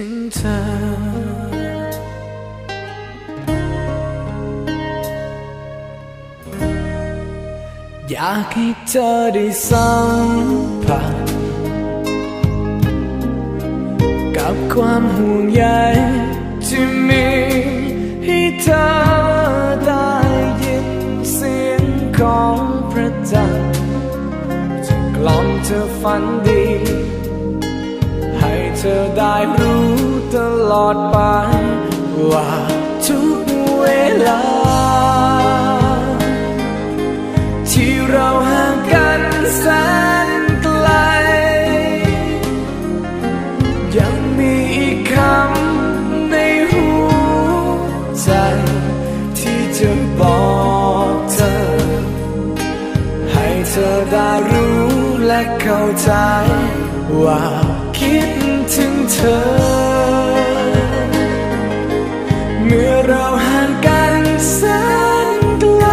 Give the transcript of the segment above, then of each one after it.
ถึงเธออยากให้เธอได้สัมผัสกับความห่วงใยที่มีให้เธอได้ยินเสียงของพระจันทร์จะกล่อมเธอฝันดี เธอได้รู้ตลอดไป ว่าทุกเวลา ที่เราห่างกันแสนไกล ยังมีอีกคำในหัวใจ ที่จะบอกเธอ ให้เธอได้รู้และเข้าใจว่าคิด เธอ เมื่อเราห่างกันแสนไกล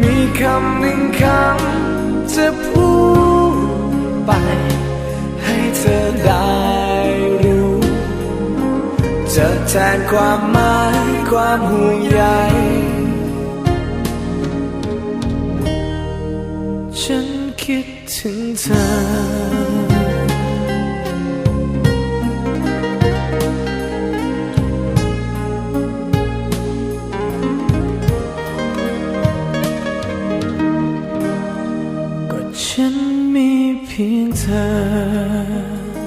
มีคำหนึ่งคำจะพูดไป ให้เธอได้รู้ จะแทนความหมายความห่วงใยฉันคิดถึงเธอ ฉันมีเพียงเธอ